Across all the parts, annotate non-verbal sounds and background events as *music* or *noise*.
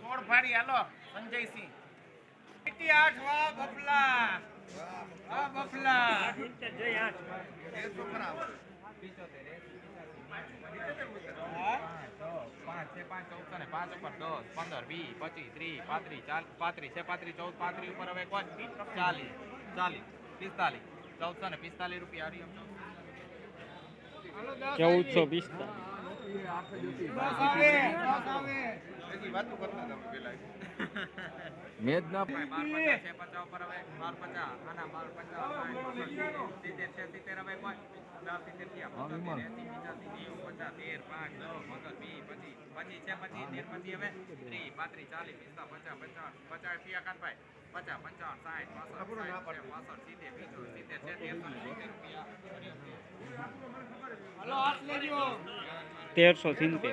સોળ ફાડી હાલો સંજયસિંહ ઇતિહાસ વાહ બફલા વાહ બફલા એ છોકરા પાંચ છે પાંચ ચૌદ ને પાંચ ઉપર દસ પંદર વીસ પચીસ ત્રીસ પાંત્રીસ ચાલ પાંત્રીસ છે પાંત્રીસ ચૌદ પાંત્રીસ ઉપર હવે કોઈ ચાલીસ ચાલીસ પિસ્તાલીસ ચૌદસો ને પિસ્તાલીસ રૂપિયા ચૌદસો પિસ્તાલીસ *laughs* હવે બાર પચાસ આના પચાસ સિત્તેર પચાસ તેર પાંચ દસ પચાસ પચાસ સાઠ પાસઠ પાસઠ સિત્તેર બીજો છે તેરસો તેરસો સિત્તેર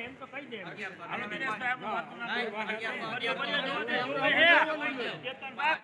એમ તો કહી દે અને વિનેશભાઈ આપણું વાત